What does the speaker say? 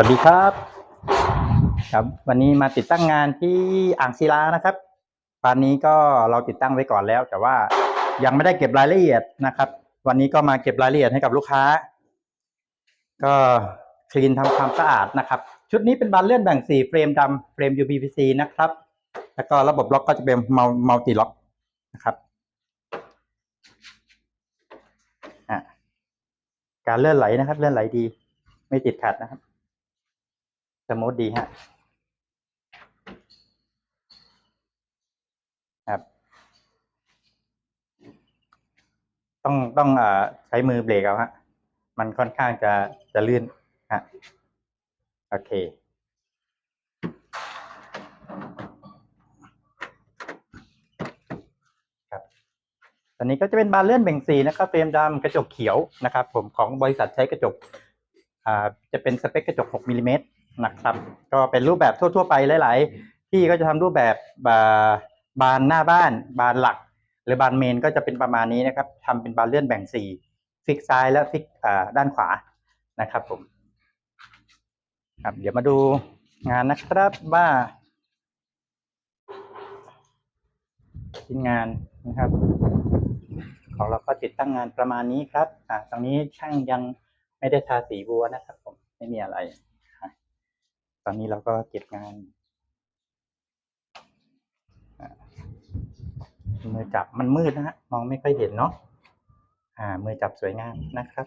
วัสดีครับ ครับ วันนี้มาติดตั้งงานที่อ่างศิลานะครับปานนี้ก็เราติดตั้งไว้ก่อนแล้ว แต่ว่ายังไม่ได้เก็บรายละเอียดนะครับ วันนี้ก็มาเก็บรายละเอียดให้กับลูกค้า ก็คลีนทำความสะอาดนะครับ ชุดนี้เป็นบานเลื่อนแบ่งสีเฟรมดำเฟรม UPVC นะครับ แล้วก็ระบบล็อกก็จะเป็นมัลติล็อกนะครับการเลื่อนไหลนะครับ เลื่อนไหลดี ไม่ติดขัดนะครับ สมูทดีฮะครับ ต้องต้องอใช้มือเบรกเอาฮะ มันค่อนข้างจะจะลื่นฮะโอเคครับตอนนี้ก็จะเป็นบานเลื่อนแบ่งสีนะครับเฟรมดำกระจกเขียวนะครับ ผมของบริษัทใช้กระจกอ่าจะเป็นสเปคกระจก 6มิลลิเมตร นะครับ ก็เป็นรูปแบบทั่ว ๆ ไปหลาย ๆ ที่ก็จะทำรูปแบบบานหน้าบ้านบานหลัก หรือบานเมนก็จะเป็นประมาณนี้นะครับทำเป็นบานเลื่อนแบ่งสี่ฟิกซ้ายและฟิกด้านขวานะครับผมครับเดี๋ยวมาดูงานนะครับว่าชิ้นงานนะครับ ของเราก็ติดตั้งงานประมาณนี้ครับ อ่าตรงนี้ช่างยังไม่ได้ทาสีบัวนะครับ ผมไม่มีอะไร ตอนนี้เราก็เก็บงานมือจับมันมืดนะฮะมองไม่ค่อยเห็นเนาะอ่า มือจับสวยงามนะครับ